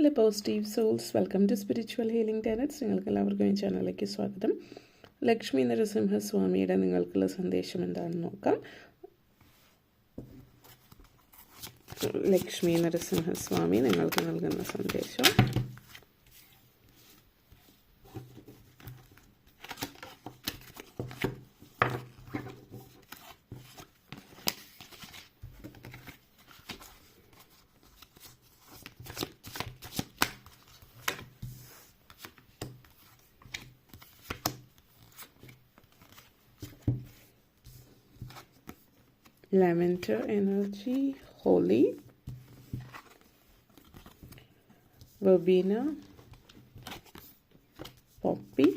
Hello positive souls welcome to spiritual healing ടാനറ്റ്സ് നിങ്ങൾക്ക് എല്ലാവർക്കും ഈ ചാനലിലേക്ക് സ്വാഗതം. ലക്ഷ്മി നരസിംഹസ്വാമിയുടെ നിങ്ങൾക്കുള്ള സന്ദേശം എന്താണെന്ന് നോക്കാം. ലക്ഷ്മി നരസിംഹസ്വാമി നിങ്ങൾക്ക് നൽകുന്ന സന്ദേശം. lavender energy, holy, verbena, poppy,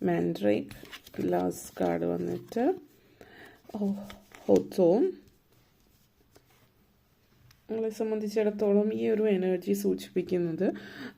mandrake, last card വന്നിട്ട് ഹോത്തോൺ നിങ്ങളെ സംബന്ധിച്ചിടത്തോളം ഈ ഒരു എനർജി സൂചിപ്പിക്കുന്നത്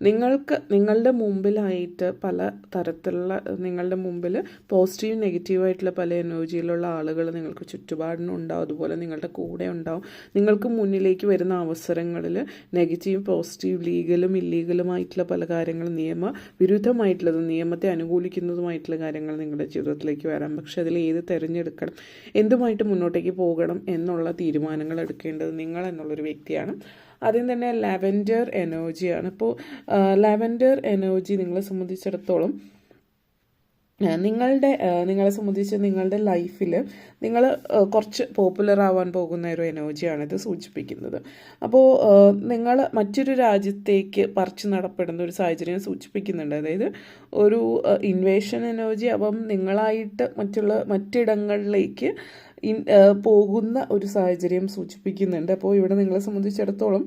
നിങ്ങൾക്ക് നിങ്ങളുടെ മുമ്പിലായിട്ട് പല തരത്തിലുള്ള നിങ്ങളുടെ മുമ്പിൽ പോസിറ്റീവ് നെഗറ്റീവായിട്ടുള്ള പല എനർജിയിലുള്ള ആളുകൾ നിങ്ങൾക്ക് ചുറ്റുപാടിനുണ്ടാവും. അതുപോലെ നിങ്ങളുടെ കൂടെ ഉണ്ടാവും. നിങ്ങൾക്ക് മുന്നിലേക്ക് വരുന്ന അവസരങ്ങളിൽ നെഗറ്റീവ് പോസിറ്റീവ് ലീഗലും ഇല്ലീഗലുമായിട്ടുള്ള പല കാര്യങ്ങളും നിയമ വിരുദ്ധമായിട്ടുള്ളത് നിയമത്തെ അനുകൂലിക്കുന്നതുമായിട്ടുള്ള കാര്യങ്ങൾ നിങ്ങളുടെ ജീവിതത്തിലേക്ക് വരാം. പക്ഷെ അതിൽ ഏത് തിരഞ്ഞെടുക്കണം എന്തുമായിട്ട് മുന്നോട്ടേക്ക് പോകണം എന്നുള്ള തീരുമാനങ്ങൾ എടുക്കേണ്ടത് നിങ്ങൾ എന്നുള്ളൊരു വ്യക്തിയാണ്. ആദ്യം തന്നെ ലാവൻഡർ എനർജിയാണ് ഇപ്പോൾ ലാവൻഡർ എനർജി നിങ്ങളെ സംബന്ധിച്ചിടത്തോളം നിങ്ങളുടെ നിങ്ങളെ സംബന്ധിച്ച് നിങ്ങളുടെ ലൈഫിൽ നിങ്ങൾ കുറച്ച് പോപ്പുലർ ആവാൻ പോകുന്ന ഒരു എനർജിയാണ് ഇത് സൂചിപ്പിക്കുന്നത്. അപ്പോൾ നിങ്ങൾ മറ്റൊരു രാജ്യത്തേക്ക് പറിച്ചു നടപ്പെടുന്ന ഒരു സാഹചര്യം സൂചിപ്പിക്കുന്നുണ്ട്. അതായത് ഒരു ഇൻവേഷൻ എനർജി അപ്പം നിങ്ങളായിട്ട് മറ്റുള്ള മറ്റിടങ്ങളിലേക്ക് പോകുന്ന ഒരു സാഹചര്യം സൂചിപ്പിക്കുന്നുണ്ട്. അപ്പോൾ ഇവിടെ നിങ്ങളെ സംബന്ധിച്ചിടത്തോളം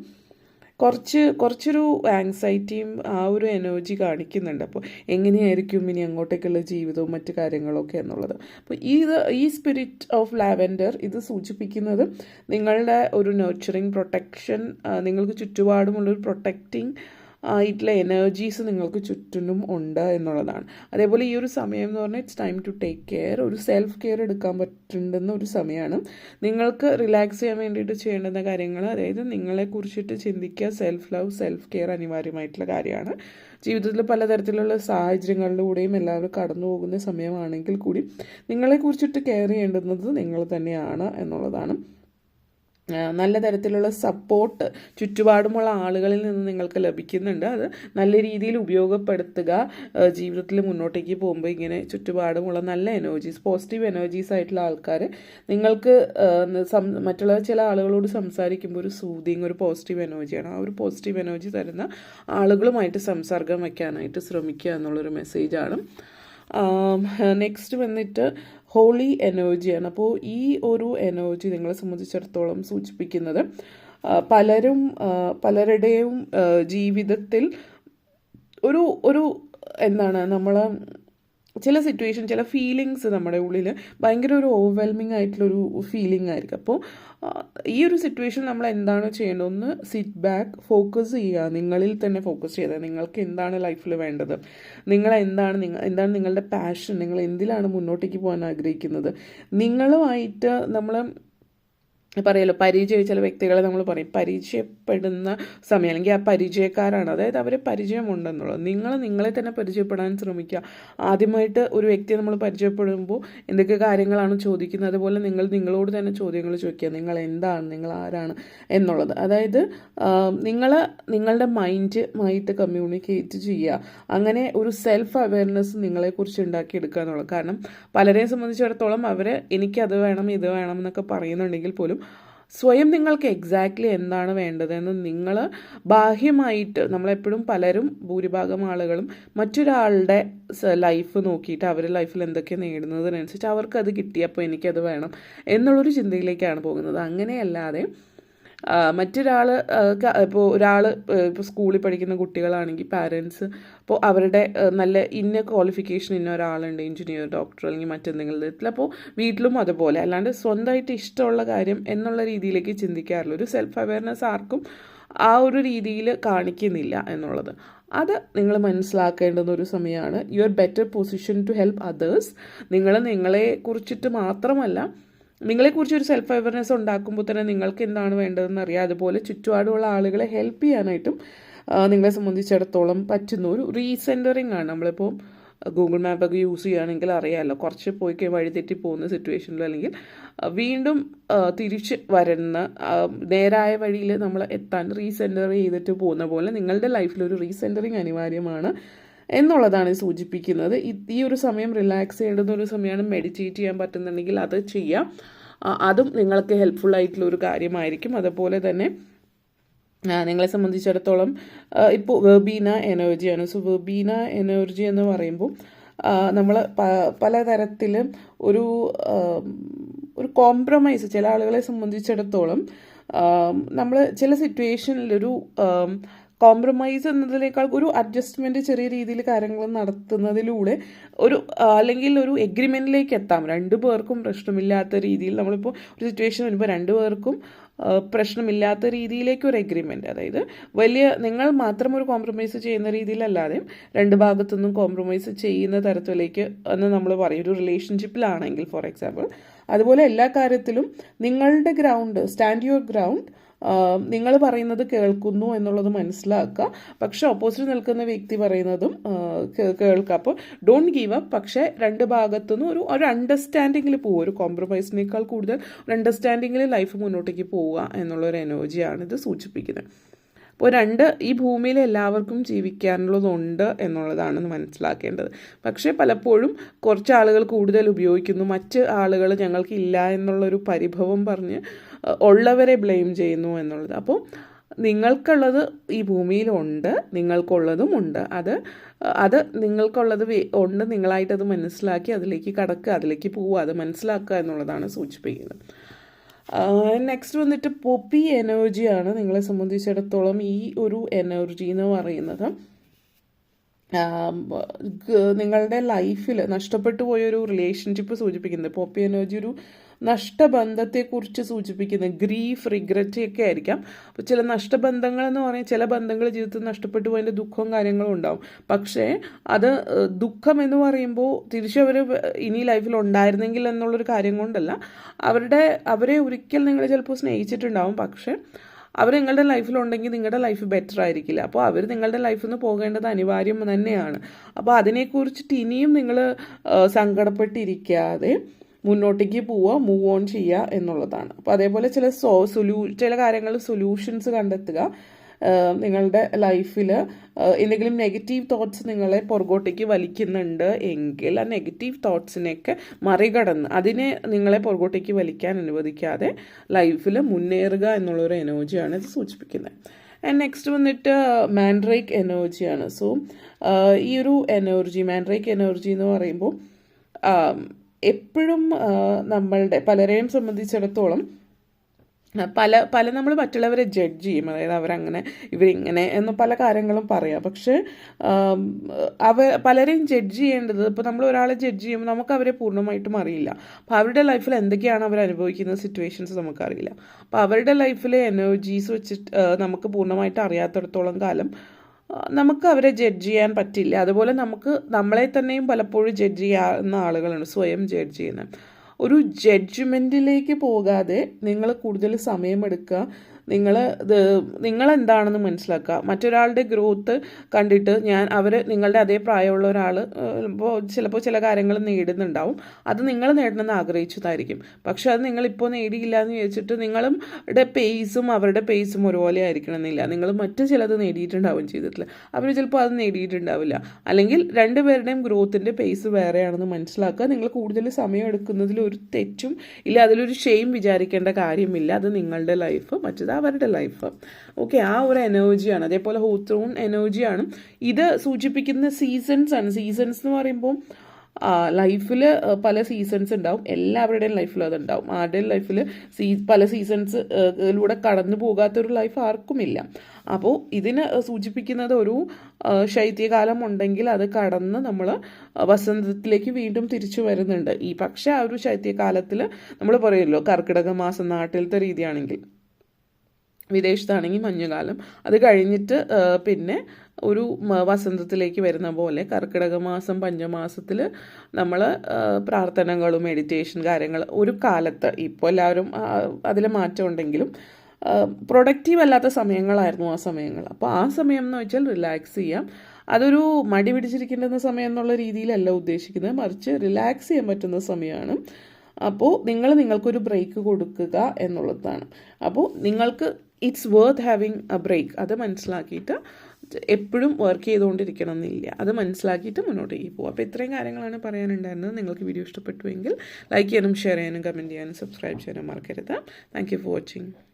കുറച്ച് കുറച്ചൊരു ആങ്സൈറ്റിയും ആ ഒരു എനർജി കാണിക്കുന്നുണ്ട്. അപ്പോൾ എങ്ങനെയായിരിക്കും ഇനി അങ്ങോട്ടേക്കുള്ള ജീവിതവും മറ്റു കാര്യങ്ങളൊക്കെ എന്നുള്ളത്. അപ്പോൾ ഈ ഈ സ്പിരിറ്റ് ഓഫ് ലാവൻഡർ ഇത് സൂചിപ്പിക്കുന്നത് നിങ്ങളുടെ ഒരു നർച്ചറിങ് പ്രൊട്ടക്ഷൻ നിങ്ങൾക്ക് ചുറ്റുപാടുമുള്ളൊരു പ്രൊട്ടക്റ്റിംഗ് ആയിട്ടുള്ള എനർജീസ് നിങ്ങൾക്ക് ചുറ്റിനും ഉണ്ട് എന്നുള്ളതാണ്. അതേപോലെ ഈ ഒരു സമയം എന്ന് പറഞ്ഞാൽ it's time to take care ഒരു സെൽഫ് കെയർ എടുക്കാൻ പറ്റുന്ന ഒരു സമയമാണ്. നിങ്ങൾക്ക് റിലാക്സ് ചെയ്യാൻ വേണ്ടിയിട്ട് ചെയ്യേണ്ടുന്ന കാര്യങ്ങൾ അതായത് നിങ്ങളെ കുറിച്ചിട്ട് ചിന്തിക്കുക സെൽഫ് ലവ് സെൽഫ് കെയർ അനിവാര്യമായിട്ടുള്ള കാര്യമാണ്. ജീവിതത്തിൽ പലതരത്തിലുള്ള സാഹചര്യങ്ങളിലൂടെയും എല്ലാവരും കടന്നു പോകുന്ന സമയമാണെങ്കിൽ കൂടി നിങ്ങളെക്കുറിച്ചിട്ട് കെയർ ചെയ്യേണ്ടുന്നത് നിങ്ങൾ തന്നെയാണ് എന്നുള്ളതാണ്. നല്ല തരത്തിലുള്ള സപ്പോർട്ട് ചുറ്റുപാടുമുള്ള ആളുകളിൽ നിന്ന് നിങ്ങൾക്ക് ലഭിക്കുന്നുണ്ട്. അത് നല്ല രീതിയിൽ ഉപയോഗപ്പെടുത്തുക. ജീവിതത്തിൽ മുന്നോട്ടേക്ക് പോകുമ്പോൾ ഇങ്ങനെ ചുറ്റുപാടുമുള്ള നല്ല എനർജീസ് പോസിറ്റീവ് എനർജീസ് ആയിട്ടുള്ള ആൾക്കാർ നിങ്ങൾക്ക് മറ്റുള്ള ചില ആളുകളോട് സംസാരിക്കുമ്പോൾ ഒരു സൂതിങ് ഒരു പോസിറ്റീവ് എനർജിയാണ് ആ ഒരു പോസിറ്റീവ് എനർജി തരുന്ന ആളുകളുമായിട്ട് സംസർഗം വയ്ക്കാനായിട്ട് ശ്രമിക്കുക എന്നുള്ളൊരു മെസ്സേജാണ് നെക്സ്റ്റ് വന്നിട്ട് ഹോളി എനർജിയാണ് അപ്പോൾ ഈ ഒരു എനർജി നിങ്ങളെ സംബന്ധിച്ചിടത്തോളം സൂചിപ്പിക്കുന്നത് പലരും പലരുടെയും ജീവിതത്തിൽ ഒരു ഒരു എന്താണ് നമ്മൾ ചില സിറ്റുവേഷൻ ചില ഫീലിങ്സ് നമ്മുടെ ഉള്ളിൽ ഭയങ്കര ഒരു ഓവർവെൽമിങ് ആയിട്ടുള്ളൊരു ഫീലിംഗ് ആയിരിക്കും. അപ്പോൾ ഈ ഒരു സിറ്റുവേഷൻ നമ്മൾ എന്താണ് ചെയ്യേണ്ടത്? ഒന്ന് സിറ്റ് ബാക്ക് ഫോക്കസ് ചെയ്യുക. നിങ്ങളിൽ തന്നെ ഫോക്കസ് ചെയ്യുക നിങ്ങൾക്ക് എന്താണ് ലൈഫിൽ വേണ്ടത്? നിങ്ങൾ എന്താണ് നിങ്ങൾ എന്താണ് നിങ്ങളുടെ പാഷൻ നിങ്ങൾ എന്തിലാണ് മുന്നോട്ടേക്ക് പോകാൻ ആഗ്രഹിക്കുന്നത്? നിങ്ങളുമായിട്ട് നമ്മൾ പറയല്ലോ പരിചയ ചില വ്യക്തികളെ നമ്മൾ പറയും പരിചയപ്പെടുന്ന സമയം അല്ലെങ്കിൽ ആ പരിചയക്കാരാണ്. അതായത് അവരെ പരിചയമുണ്ടെന്നുള്ളത് നിങ്ങൾ നിങ്ങളെ തന്നെ പരിചയപ്പെടാൻ ശ്രമിക്കുക. ആദ്യമായിട്ട് ഒരു വ്യക്തിയെ നമ്മൾ പരിചയപ്പെടുമ്പോൾ എന്തൊക്കെ കാര്യങ്ങളാണ് ചോദിക്കുന്നത്? അതുപോലെ നിങ്ങൾ നിങ്ങളോട് തന്നെ ചോദ്യങ്ങൾ ചോദിക്കുക. നിങ്ങൾ എന്താണ്? നിങ്ങൾ ആരാണ്? എന്നുള്ളത്. അതായത് നിങ്ങൾ നിങ്ങളുടെ മൈൻഡുമായിട്ട് കമ്മ്യൂണിക്കേറ്റ് ചെയ്യുക. അങ്ങനെ ഒരു സെൽഫ് അവയർനെസ് നിങ്ങളെക്കുറിച്ച് ഉണ്ടാക്കിയെടുക്കുക എന്നുള്ളത്. കാരണം പലരെയും സംബന്ധിച്ചിടത്തോളം അവർ എനിക്കത് വേണം ഇത് വേണം എന്നൊക്കെ പറയുന്നുണ്ടെങ്കിൽ പോലും സ്വയം നിങ്ങൾക്ക് എക്സാക്ട്ലി എന്താണ് വേണ്ടതെന്ന് നിങ്ങൾ ബാഹ്യമായിട്ട് നമ്മളെപ്പോഴും പലരും ഭൂരിഭാഗം ആളുകളും മറ്റൊരാളുടെ ലൈഫ് നോക്കിയിട്ട് അവരുടെ ലൈഫിൽ എന്തൊക്കെ നേടുന്നതിനനുസരിച്ച് അവർക്കത് കിട്ടിയപ്പോൾ എനിക്കത് വേണം എന്നുള്ളൊരു ചിന്തയിലേക്കാണ് പോകുന്നത്. അങ്ങനെയല്ലാതെ മറ്റൊരാൾ ഇപ്പോൾ ഒരാൾ ഇപ്പോൾ സ്കൂളിൽ പഠിക്കുന്ന കുട്ടികളാണെങ്കിൽ പാരൻസ് അപ്പോൾ അവരുടെ നല്ല ഇന്ന ക്വാളിഫിക്കേഷൻ ഇന്ന ഒരാളുണ്ട് എഞ്ചിനീയർ ഡോക്ടർ അല്ലെങ്കിൽ മറ്റെന്തെങ്കിലും തരത്തിൽ അപ്പോൾ വീട്ടിലും അതുപോലെ. അല്ലാണ്ട് സ്വന്തമായിട്ട് ഇഷ്ടമുള്ള കാര്യം എന്നുള്ള രീതിയിലേക്ക് ചിന്തിക്കാറില്ല. ഒരു സെൽഫ് അവയർനെസ് ആർക്കും ആ ഒരു രീതിയിൽ കാണിക്കുന്നില്ല എന്നുള്ളത്. അത് നിങ്ങൾ മനസ്സിലാക്കേണ്ടുന്ന ഒരു സമയമാണ്. You are better position to help others നിങ്ങൾ നിങ്ങളെ കുറിച്ചിട്ട് മാത്രമല്ല നിങ്ങളെക്കുറിച്ച് ഒരു സെൽഫ് അവയർനെസ് ഉണ്ടാക്കുമ്പോൾ തന്നെ നിങ്ങൾക്ക് എന്താണ് വേണ്ടതെന്ന് അറിയാം അതുപോലെ ചുറ്റുപാടുമുള്ള ആളുകളെ ഹെൽപ്പ് ചെയ്യാനായിട്ടും നിങ്ങളെ സംബന്ധിച്ചിടത്തോളം പറ്റുന്ന ഒരു റീസെന്ററിങ് ആണ്. നമ്മളിപ്പോൾ ഗൂഗിൾ മാപ്പൊക്കെ യൂസ് ചെയ്യുകയാണെങ്കിൽ അറിയാമല്ലോ കുറച്ച് പോയി വഴിതെറ്റി പോകുന്ന സിറ്റുവേഷനിൽ അല്ലെങ്കിൽ വീണ്ടും തിരിച്ച് വരുന്ന നേരായ വഴിയിൽ നമ്മൾ എത്താൻ റീസെന്റർ ചെയ്തിട്ട് പോകുന്ന പോലെ നിങ്ങളുടെ ലൈഫിൽ ഒരു റീസെന്ററിങ് അനിവാര്യമാണ്. എന്നുള്ളതാണ് സൂചിപ്പിക്കുന്നത്. ഈ- ഒരു സമയം റിലാക്സ് ചെയ്യേണ്ടുന്ന ഒരു സമയമാണ് മെഡിറ്റേറ്റ് ചെയ്യാൻ പറ്റുന്നുണ്ടെങ്കിൽ അത് ചെയ്യാം. അതും നിങ്ങൾക്ക് ഹെൽപ്ഫുൾ ആയിട്ടുള്ള ഒരു കാര്യമായിരിക്കും. അതുപോലെ തന്നെ നിങ്ങളെ സംബന്ധിച്ചിടത്തോളം ഇപ്പോൾ വെർബീന എനർജിയാണ് സോ വെർബീന എനർജി എന്ന് പറയുമ്പോൾ നമ്മൾ പലതരത്തിലും ഒരു ഒരു കോംപ്രമൈസ് ചില ആളുകളെ സംബന്ധിച്ചിടത്തോളം നമ്മൾ ചില സിറ്റുവേഷനിലൊരു കോംപ്രമൈസ് എന്നതിനേക്കാൾ ഒരു അഡ്ജസ്റ്റ്മെന്റ് ചെറിയ രീതിയിൽ കാര്യങ്ങൾ നടത്തുന്നതിലൂടെ ഒരു അല്ലെങ്കിൽ ഒരു എഗ്രിമെന്റിലേക്ക് എത്താം. രണ്ടു പേർക്കും പ്രശ്നമില്ലാത്ത രീതിയിൽ നമ്മളിപ്പോൾ ഒരു സിറ്റുവേഷൻ വരുമ്പോൾ രണ്ടു പേർക്കും പ്രശ്നമില്ലാത്ത രീതിയിലേക്ക് ഒരു എഗ്രിമെന്റ് അതായത് വലിയ നിങ്ങൾ മാത്രം ഒരു കോംപ്രമൈസ് ചെയ്യുന്ന രീതിയിലല്ലാതെ രണ്ട് ഭാഗത്തുനിന്നും കോംപ്രമൈസ് ചെയ്യുന്ന തരത്തിലേക്ക് എന്ന് നമ്മൾ പറയും. ഒരു റിലേഷൻഷിപ്പിലാണെങ്കിൽ ഫോർ എക്സാമ്പിൾ അതുപോലെ എല്ലാ കാര്യത്തിലും നിങ്ങളുടെ ഗ്രൗണ്ട് സ്റ്റാൻഡ് യുവർ ഗ്രൗണ്ട് നിങ്ങൾ പറയുന്നത് കേൾക്കുന്നു എന്നുള്ളത് മനസ്സിലാക്കുക. പക്ഷേ ഓപ്പോസിറ്റ് നിൽക്കുന്ന വ്യക്തി പറയുന്നതും കേൾക്കുക. അപ്പോൾ ഡോണ്ട് ഗീവ് അപ്പ് പക്ഷേ രണ്ട് ഭാഗത്തുനിന്ന് ഒരു ഒരു അണ്ടർസ്റ്റാൻഡിങ്ങിൽ പോവുക. ഒരു കോംപ്രമൈസിനേക്കാൾ കൂടുതൽ ഒരു അണ്ടർസ്റ്റാൻഡിങ്ങിൽ ലൈഫ് മുന്നോട്ടേക്ക് പോവുക എന്നുള്ളൊരു എനർജിയാണ് ഇത് സൂചിപ്പിക്കുന്നത്. അപ്പോൾ രണ്ട് ഈ ഭൂമിയിൽ എല്ലാവർക്കും ജീവിക്കാനുള്ളതുണ്ട് എന്നുള്ളതാണ് മനസ്സിലാക്കേണ്ടത്. പക്ഷേ പലപ്പോഴും കുറച്ച് ആളുകൾ കൂടുതൽ ഉപയോഗിക്കുന്നു. മറ്റ് ആളുകൾ ഞങ്ങൾക്കില്ല എന്നുള്ളൊരു പരിഭവം പറഞ്ഞ് ഉള്ളവരെ ബ്ലെയിം ചെയ്യുന്നു എന്നുള്ളത്. അപ്പോൾ നിങ്ങൾക്കുള്ളത് ഈ ഭൂമിയിലുണ്ട് നിങ്ങൾക്കുള്ളതും ഉണ്ട്. അത് അത് നിങ്ങൾക്കുള്ളത് ഉണ്ട് നിങ്ങളായിട്ടത് മനസ്സിലാക്കി അതിലേക്ക് കടക്കുക അതിലേക്ക് പോവുക അത് മനസ്സിലാക്കുക എന്നുള്ളതാണ് സൂചിപ്പിക്കുന്നത്. നെക്സ്റ്റ് വന്നിട്ട് പൊപ്പി എനർജിയാണ് നിങ്ങളെ സംബന്ധിച്ചിടത്തോളം ഈ ഒരു എനർജി എന്ന് പറയുന്നത്. നിങ്ങളുടെ ലൈഫിൽ നഷ്ടപ്പെട്ടു പോയൊരു റിലേഷൻഷിപ്പ് സൂചിപ്പിക്കുന്നത്. പോപ്പി എനർജി ഒരു നഷ്ടബന്ധത്തെക്കുറിച്ച് സൂചിപ്പിക്കുന്നത് ഗ്രീഫ് റിഗ്രറ്റ് ഒക്കെ ആയിരിക്കാം. അപ്പോൾ ചില നഷ്ടബന്ധങ്ങൾ എന്ന് പറഞ്ഞാൽ ചില ബന്ധങ്ങൾ ജീവിതത്തിൽ നഷ്ടപ്പെട്ടു പോയതിന്റെ ദുഃഖവും കാര്യങ്ങളും ഉണ്ടാവും. പക്ഷേ അത് ദുഃഖം എന്ന് പറയുമ്പോൾ തിരിച്ചു അവർ ഇനി ലൈഫിൽ ഉണ്ടായിരുന്നെങ്കിൽ എന്നുള്ളൊരു കാര്യം കൊണ്ടല്ല. അവരുടെ അവരെ ഒരിക്കൽ നിങ്ങൾ ചിലപ്പോൾ സ്നേഹിച്ചിട്ടുണ്ടാവും. പക്ഷേ അവർ നിങ്ങളുടെ ലൈഫിലുണ്ടെങ്കിൽ നിങ്ങളുടെ ലൈഫ് ബെറ്റർ ആയിരിക്കില്ല. അപ്പോൾ അവർ നിങ്ങളുടെ ലൈഫിൽ നിന്ന് പോകേണ്ടത് അനിവാര്യം തന്നെയാണ്. അപ്പോൾ അതിനെക്കുറിച്ചിട്ട് ഇനിയും നിങ്ങൾ സങ്കടപ്പെട്ടിരിക്കാതെ മുന്നോട്ടേക്ക് പോവുക മൂവ് ഓൺ ചെയ്യുക എന്നുള്ളതാണ്. അപ്പോൾ അതേപോലെ ചില സോ സൊല്യൂ ചില കാര്യങ്ങൾ സൊല്യൂഷൻസ് കണ്ടെത്തുക. നിങ്ങളുടെ ലൈഫിൽ എന്തെങ്കിലും നെഗറ്റീവ് തോട്ട്സ് നിങ്ങളെ പുറകോട്ടേക്ക് വലിക്കുന്നുണ്ട് എങ്കിൽ ആ നെഗറ്റീവ് തോട്ട്സിനെയൊക്കെ മറികടന്ന് അതിനെ നിങ്ങളെ പുറകോട്ടേക്ക് വലിക്കാൻ അനുവദിക്കാതെ ലൈഫിൽ മുന്നേറുക എന്നുള്ളൊരു എനർജിയാണ് ഇത് സൂചിപ്പിക്കുന്നത്. ആൻഡ് നെക്സ്റ്റ് വന്നിട്ട് മാൻഡ്രേക്ക് എനർജിയാണ് സോ ഈ ഒരു എനർജി മാൻഡ്രേക്ക് എനർജി എന്ന് പറയുമ്പോൾ എപ്പോഴും നമ്മളുടെ പലരെയും സംബന്ധിച്ചിടത്തോളം പല പല നമ്മൾ മറ്റുള്ളവരെ ജഡ്ജ് ചെയ്യും. അതായത് അവരങ്ങനെ ഇവരിങ്ങനെ എന്ന് പല കാര്യങ്ങളും പറയാം. പക്ഷേ അവ പലരെയും ജഡ്ജ് ചെയ്യേണ്ടത് ഇപ്പോൾ നമ്മൾ ഒരാളെ ജഡ്ജ് ചെയ്യുമ്പോൾ നമുക്ക് അവരെ പൂർണമായിട്ടും അറിയില്ല. അപ്പോൾ അവരുടെ ലൈഫിൽ എന്തൊക്കെയാണ് അവർ അനുഭവിക്കുന്ന സിറ്റുവേഷൻസ് നമുക്കറിയില്ല. അപ്പോൾ അവരുടെ ലൈഫിലെ എനർജീസ് വെച്ചിട്ട് നമുക്ക് പൂർണമായിട്ട് അറിയാത്തിടത്തോളം കാലം നമുക്ക് അവരെ ജഡ്ജ് ചെയ്യാൻ പറ്റില്ല. അതുപോലെ നമുക്ക് നമ്മളെ തന്നെയും പലപ്പോഴും ജഡ്ജ് ചെയ്യാവുന്ന ആളുകളാണ് സ്വയം ജഡ്ജ് ചെയ്യുന്നത് ഒരു ജഡ്ജ്മെന്റിലേക്ക് പോകാതെ നിങ്ങൾ കൂടുതൽ സമയമെടുക്കുക നിങ്ങൾ ഇത് നിങ്ങളെന്താണെന്ന് മനസ്സിലാക്കുക. മറ്റൊരാളുടെ ഗ്രോത്ത് കണ്ടിട്ട് ഞാൻ അവർ നിങ്ങളുടെ അതേ പ്രായമുള്ള ഒരാൾ ഇപ്പോൾ ചിലപ്പോൾ ചില കാര്യങ്ങൾ നേടുന്നുണ്ടാവും. അത് നിങ്ങൾ നേടണമെന്ന് ആഗ്രഹിച്ചതായിരിക്കും. പക്ഷെ അത് നിങ്ങളിപ്പോൾ നേടിയില്ല എന്ന് ചോദിച്ചിട്ട് നിങ്ങളുടെ പേസും അവരുടെ പേസും ഒരുപോലെ ആയിരിക്കണമെന്നില്ല. നിങ്ങൾ മറ്റ് ചിലത് നേടിയിട്ടുണ്ടാവും ജീവിതത്തിൽ അവർ ചിലപ്പോൾ അത് നേടിയിട്ടുണ്ടാവില്ല. അല്ലെങ്കിൽ രണ്ടുപേരുടെയും ഗ്രോത്തിന്റെ പേസ് വേറെയാണെന്ന് മനസ്സിലാക്കുക. നിങ്ങൾ കൂടുതൽ സമയം എടുക്കുന്നതിൽ ഒരു തെറ്റും ഇല്ല. അതിലൊരു ഷെയിം വിചാരിക്കേണ്ട കാര്യമില്ല. അത് നിങ്ങളുടെ ലൈഫ് മറ്റത് അവരുടെ ലൈഫ് ഓക്കെ ആ ഒരു എനർജിയാണ് അതേപോലെ ഹോത്രോൺ എനർജിയാണ് ഇത് സൂചിപ്പിക്കുന്ന സീസൺസ് ആണ്. സീസൺസ് എന്ന് പറയുമ്പോൾ ലൈഫിൽ പല സീസൺസ് ഉണ്ടാവും. എല്ലാവരുടെയും ലൈഫിൽ അതുണ്ടാവും. ആരുടെയും ലൈഫിൽ സീ പല സീസൺസ് ലൂടെ കടന്നു പോകാത്തൊരു ലൈഫ് ആർക്കുമില്ല അപ്പോൾ ഇതിന് സൂചിപ്പിക്കുന്നത് ഒരു ശൈത്യകാലം ഉണ്ടെങ്കിൽ അത് കടന്ന് നമ്മൾ വസന്തത്തിലേക്ക് വീണ്ടും തിരിച്ചു വരുന്നുണ്ട്. ഈ പക്ഷേ ആ ഒരു ശൈത്യകാലത്തിൽ നമ്മൾ പറയുമല്ലോ കർക്കിടക മാസം നാട്ടിലത്തെ രീതിയാണെങ്കിൽ. വിദേശത്താണെങ്കിൽ മഞ്ഞുകാലം. അത് കഴിഞ്ഞിട്ട് പിന്നെ ഒരു വസന്തത്തിലേക്ക് വരുന്ന പോലെ കർക്കിടക മാസം പഞ്ചമാസത്തിൽ നമ്മൾ പ്രാർത്ഥനകളും മെഡിറ്റേഷൻ കാര്യങ്ങൾ ഒരു കാലത്ത് ഇപ്പോൾ എല്ലാവരും അതിൽ മാറ്റം ഉണ്ടെങ്കിലും പ്രൊഡക്റ്റീവ് അല്ലാത്ത സമയങ്ങളായിരുന്നു ആ സമയങ്ങൾ. അപ്പോൾ ആ സമയം എന്ന് വെച്ചാൽ റിലാക്സ് ചെയ്യാം. അതൊരു മടി പിടിച്ചിരിക്കേണ്ടുന്ന സമയം എന്നുള്ള രീതിയിലല്ല ഉദ്ദേശിക്കുന്നത്. മറിച്ച് റിലാക്സ് ചെയ്യാൻ പറ്റുന്ന സമയമാണ്. അപ്പോൾ നിങ്ങൾ നിങ്ങൾക്കൊരു ബ്രേക്ക് കൊടുക്കുക എന്നുള്ളതാണ്. അപ്പോൾ നിങ്ങൾക്ക് it's worth having a break അത് മനസ്സിലാക്കിയിട്ട് എപ്പോഴും വർക്ക് ചെയ്തുകൊണ്ടിരിക്കണം എന്നില്ല അത് മനസ്സിലാക്കിയിട്ട് മുന്നോട്ടേക്ക് പോകും അപ്പോൾ ഇത്രയും കാര്യങ്ങളാണ് പറയാനുണ്ടായിരുന്നത്. നിങ്ങൾക്ക് വീഡിയോ ഇഷ്ടപ്പെട്ടുവെങ്കിൽ ലൈക്ക് ചെയ്യാനും ഷെയർ ചെയ്യാനും കമന്റ് ചെയ്യാനും സബ്സ്ക്രൈബ് ചെയ്യാനും മറക്കരുത്. Thank you for watching